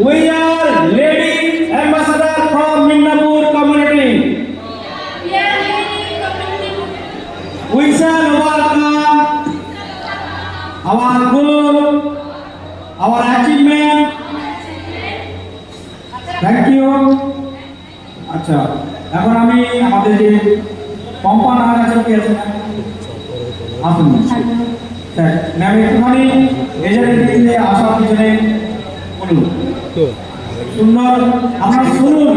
We are lady ambassador from Minnapur community. We shall overcome our goal, our achievement. Thank you. আচ্ছা এখন আমি আমাদের যে পম্পা নাম আছে কি আছে আসুন স্যার ম্যাম একটুখানি এজেন্টের দিকে আসার পিছনে বলুন সুন্দর আমরা শুনুন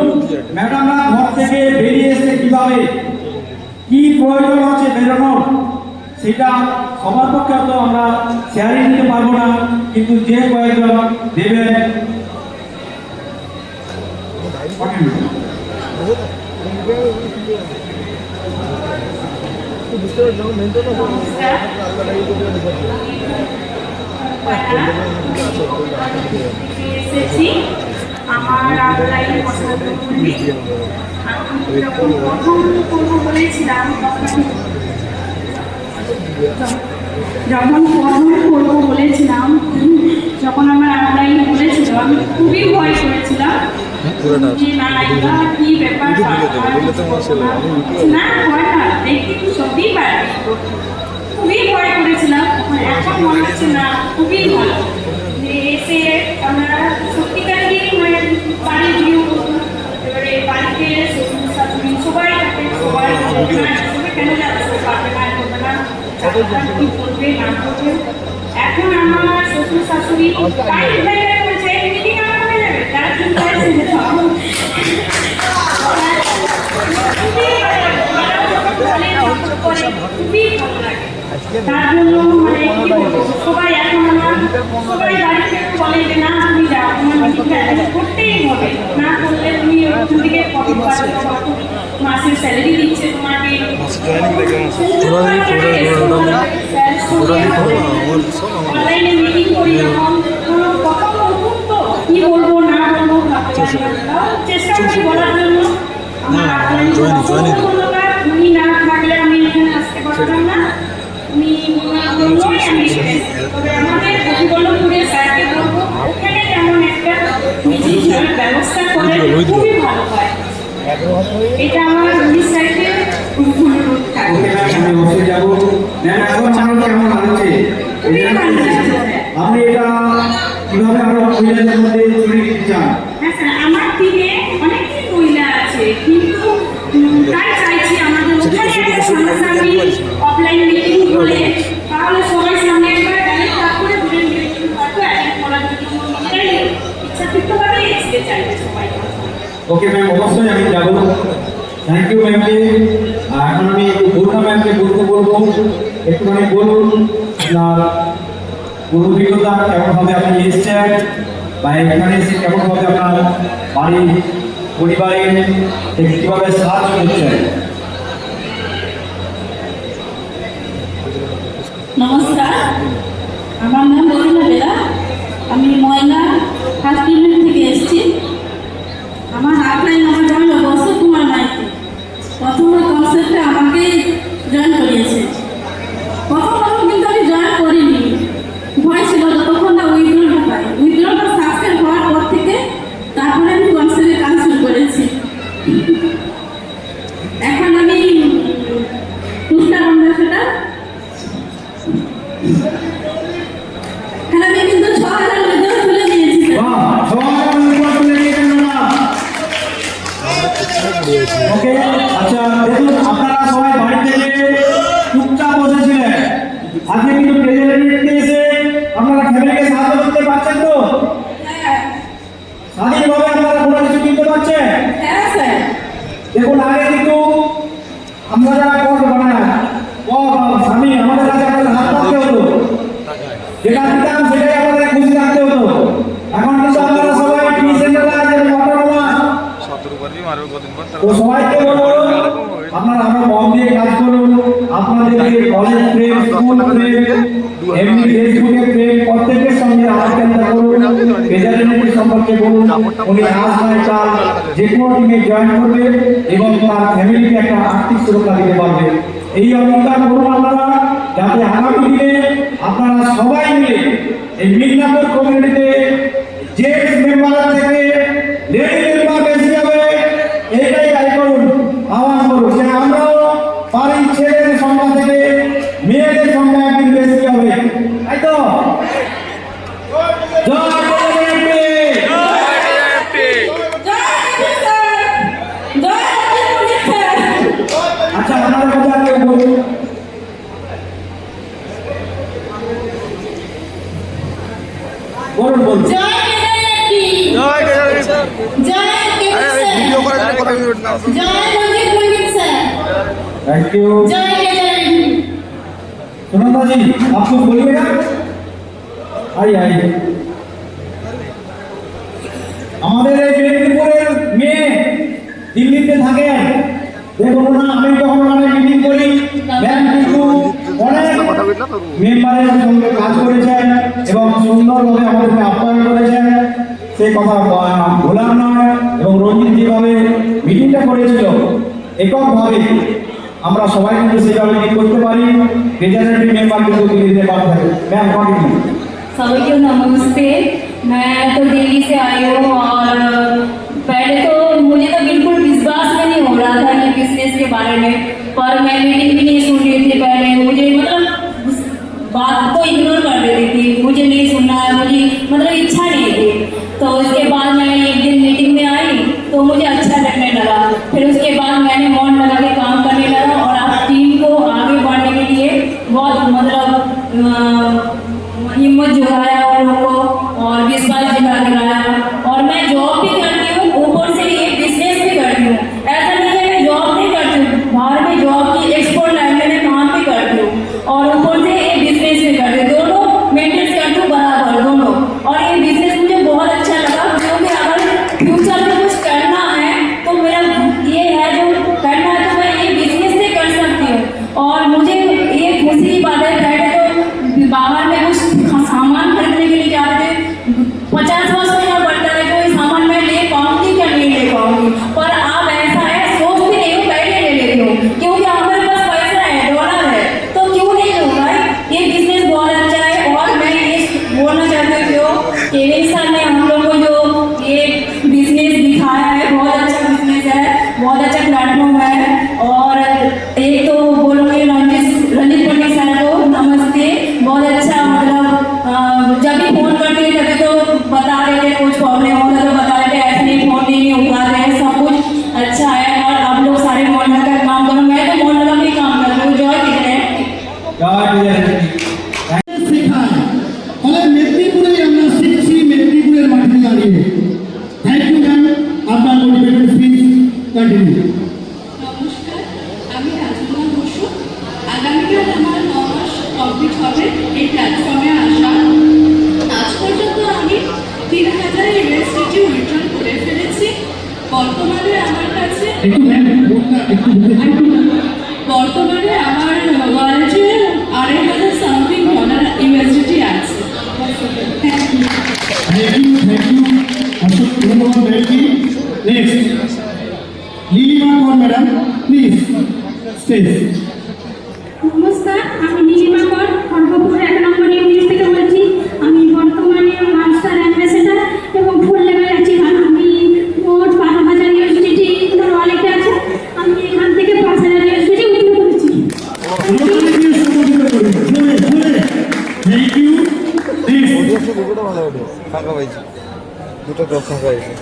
ম্যাডামরা ঘর থেকে বেরিয়ে এসে কীভাবে কি প্রয়োজন আছে বেরোনোর সেটা সবার পক্ষে তো আমরা শেয়ারিং নিতে পারব না কিন্তু যে কয়েকজন দেবেন। এসেছি আমার আবলাই পছন্দ করি আমি যখন প্রথম করব বলেছিলাম যখন প্রথম করব বলেছিলাম যখন আমার আবলাই বলেছিল আমি খুবই ভয় করেছিলাম যে না এটা কি ব্যাপার? না ভয় না দেখি সত্যিই পারি। খুবই ভয় করেছিলাম। এখন মনে হচ্ছে না খুবই ভালো যে এসে আমরা সত্যিকারই মানে বাড়ির ভিউ এবারে বাড়িতে সবাই থাকে সবাই কেন যাচ্ছ পারবে না করবে না এখন আমার শ্বশুর শাশুড়ি খুবই ভালো লাগে। তার জন্য মানে কি বলব সবাই এখন আমার সবাই বাড়িতে বলে যে না তুমি যাও তোমার অ্যাটেন্ড করতেই হবে। না করলে তুমি ওখান থেকে কত মাসের স্যালারি দিচ্ছে তোমাকে? অনলাইনে মিটিং করি যখন কথা বলব তো কি বলব না বলব ভাবতে পারি না। তাও চেষ্টা করি বলার জন্য। আমার আপনার অসংখ্য উনি না থাকলে আমি এখানে আসতে পারতাম না। আমি তবে আমাদের প্রতিবল্লভপুরে স্যারকে বলব ওখানে যেমন একটা মিটিংয়ের ব্যবস্থা করে খুবই ভালো হয়। এটা আমার উনিশ স্যারকে আপনি এটা কীভাবে আমরা মহিলাদের মধ্যে ছড়িয়ে চান? হ্যাঁ আমার টিমে অনেকই মহিলা আছে কিন্তু উম, সামনাসামনি অফলাইন মিটিং হলে, তাহলে সবাই সামনে একবার চাইবে সবাই। ওকে ম্যাম অবশ্যই আমি যাব। থ্যাংক ইউ ম্যামকে এখন আমি একটু পূর্ণা ম্যামকে বলতে বলব। একটুখানি বলুন, আপনার পূর্ব অভিজ্ঞতা কেমনভাবে আপনি এসেছেন? বা এখানে এসে কেমনভাবে আপনার বাড়ির পরিবারের কীভাবে সাহায্য করছেন? নমস্কার। আমার নাম অরুণা বেলা। আমি ময়না ফার্স্ট থেকে এসেছি। আমার আটটাই আমার জামাই বসন্ত কুমার মাইতি প্রথমে কনসেপ্টে আমাকেই জয়েন করিয়েছে প্রথম প্রথম কিন্তু আমি জয়েন করিনি ভয় ছিল যতক্ষণ না উইথড্রলটা পাই উইথড্রলটা সাকসেস হওয়ার পর থেকে তারপরে আমি কনসেপ্টে কাজ শুরু করেছি এখন আমি টুস্টার অ্যাম্বাসেডার হ্যাঁ আমি কিন্তু ছ হাজার মধ্যে তুলে নিয়েছি স্যার বাহ সবাই আপনার উপর তুলে নিয়েছেন ম্যাডাম ওকে আচ্ছা দেখুন আপনারা সবাই বাড়ি থেকে চুপচাপ বসেছিলেন। আজকে কিন্তু প্রেসিডেন্টকে এসে আপনারা ফ্যামিলিকে সাহায্য করতে পারছেন তো? হ্যাঁ। স্বাধীনভাবে আপনারা কোনো কিছু কিনতে পারছেন? হ্যাঁ দেখুন আগে কিন্তু আমরা যারা কোর্ট বানায় ও স্বামী আমাদের কাছে আমাদের হাত পাততে হতো যেটা দিতাম সেটাই আমাদের খুশি রাখতে হতো এখন কিন্তু আপনারা সবাই ডিসেন্ট্রালাইজ এবং অটোনোমাস সতেরো বারই মারবে কদিন পর তো সবাইকে বলব আপনারা আমরা মন দিয়ে কাজ করুন আপনাদের যে কলেজ প্রেম স্কুল প্রেম এমনি ফেসবুকে প্রেম প্রত্যেকের সঙ্গে আলোচনা করুন প্রেজারেন্টের সম্পর্কে বলুন উনি আজ চাল যে কোনো টিমে জয়েন করবে এবং তার ফ্যামিলিকে একটা আর্থিক সুরক্ষা দিতে পারবে। এই অঙ্গীকার করুন আপনারা, যাতে আগামী দিনে আপনারা সবাই মিলে এই মিদনাপুর কমিউনিটিতে যে মেম্বার থেকে थैंक আমাদের এই মেদিনীপুরের মেয়ে দিল্লিতে থাকেন দেখুন আমি যখন ওখানে মিটিং করি মেম্বারের সঙ্গে কাজ করেছেন এবং সুন্দরভাবে আমাদেরকে আপ্যায়ন করেছেন সেই কথা ভোলার নয় এবং রঞ্জিত যেভাবে মিটিংটা করেছিল। এককভাবে আমরা সবাই কিন্তু সেভাবে কি করতে পারি। রিজার্ভেটিভ মেম্বার কিন্তু ধীরে ধীरे बात থাকে। मैम कंटिन्यू सभी को नमस्ते मैं तो दिल्ली से आई हूँ और पहले तो मुझे तो बिल्कुल विश्वास में नहीं हो रहा था कि बिज़नेस के बारे में। पर मैं मीटिंग भी नहीं सुन रही थी पहले। मुझे मतलब बात को इग्नोर कर देती थी। मुझे नहीं सुनना, मुझे मतलब इच्छा नहीं थी। तो उसके बाद मैं বর্তমানে আমার ওয়ালেটে আড়াই হাজার সামথিং ডলার ইউএসডিটি আছে। থ্যাংক ইউ থ্যাংক ইউ অসংখ্য ধন্যবাদ ম্যাডামকে next Lilima madam please stage ভালো হবে ফাঁকা পাইছি। দুটো তো ফাঁকা হয়েছে।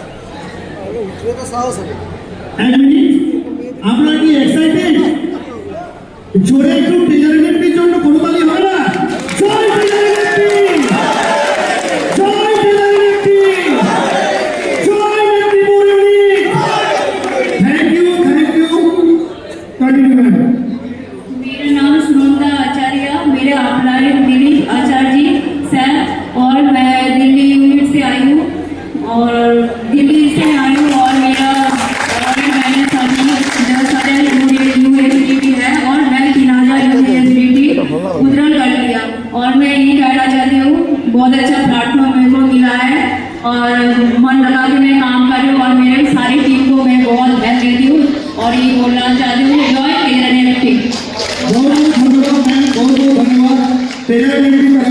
আপনারা কি এক্সাইটেড জোরে একটু প্রেজারেন্টের জন্য কোনো তালি হয় না। सारी टीम को मैं बहुत बधाई देती हूँ और ये बोलना चाहती हूँ टीम बहुत बहुत बहुत धन्यवाद team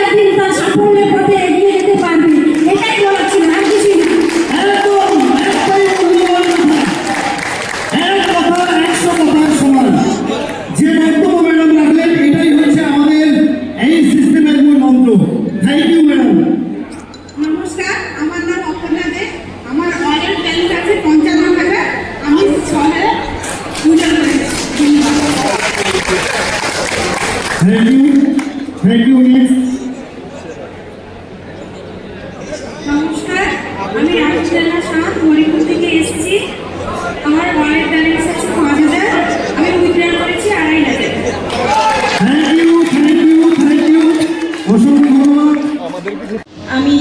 thank you thank you next নমস্কার, আমি রাজুদানা শাহ, মণিপুর থেকে এসেছি। আমার ওয়ালেট ব্যালেন্স আছে আমি উইথড্র করেছি আড়াই আমি,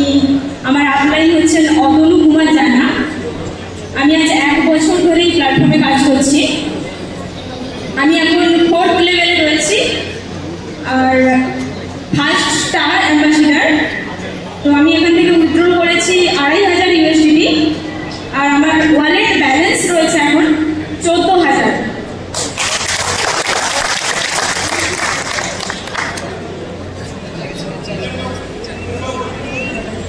আমার আপলাইন হচ্ছেন অতনু কুমার জানা। আমি আজ এক বছর ধরে এই প্ল্যাটফর্মে কাজ করছি। আমি এখন আর ফার্স্ট স্টার অ্যাম্বাসিডার তো আমি এখান থেকে উইথড্র করেছি আড়াই হাজার ইউএসডিটি আর আমার ওয়ালেট ব্যালেন্স রয়েছে এখন চোদ্দ হাজার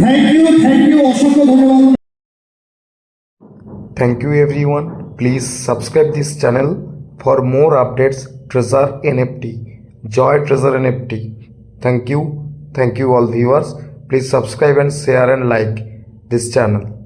থ্যাংক ইউ থ্যাংক ইউ অসংখ্য ধন্যবাদ Thank you everyone. Please subscribe this channel for more updates. Treasure NFT. Joy Treasure NFT. Thank you. Thank you all viewers. Please subscribe and share and like this channel.